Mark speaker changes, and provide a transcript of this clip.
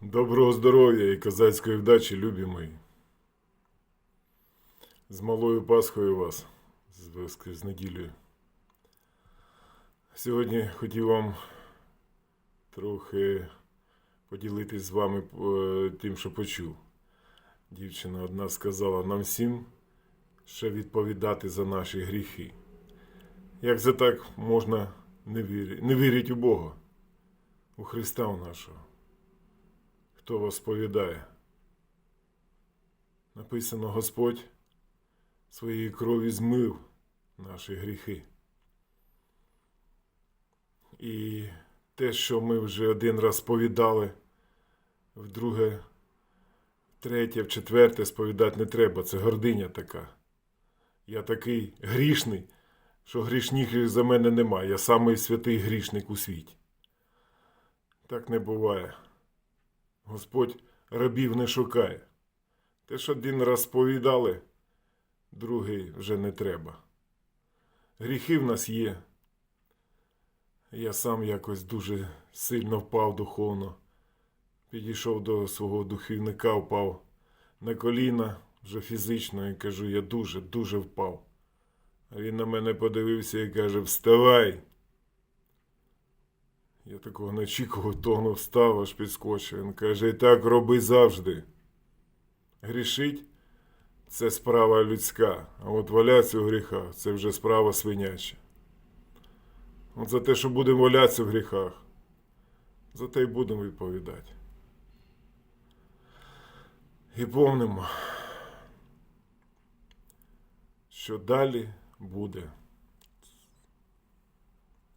Speaker 1: Доброго здоров'я і козацької вдачі, любі мої. З малою Пасхою вас, з, з неділею. Сьогодні хотів вам трохи поділитись з вами е, тим, що почув. Дівчина одна сказала нам всім ще відповідати за наші гріхи. Як це так можна не вірити, не вірить у Бога, у Христа у нашого? Хто вас? Написано Господь своєю крові змив наші гріхи. І те, що ми вже один раз сповідали, вдруге, третє, в четверте сповідати не треба. Це гординя така. Я такий грішний, що грішніших за мене немає. Я самий святий грішник у світі. Так не буває. Господь рабів не шукає. Те, що один раз сповідали, другий вже не треба. Гріхи в нас є. Я сам якось дуже сильно впав духовно. Підійшов до свого духовника, впав на коліна вже фізично і кажу, я дуже, дуже впав. А він на мене подивився і каже: Вставай! Я такого не очікував, того встав, аж підскочив. Він каже, і так роби завжди. Грішить це справа людська, а от валятися у гріхах це вже справа свиняча. От за те, що будемо валятися в гріхах, за те й будемо відповідати. І помнимо, що далі буде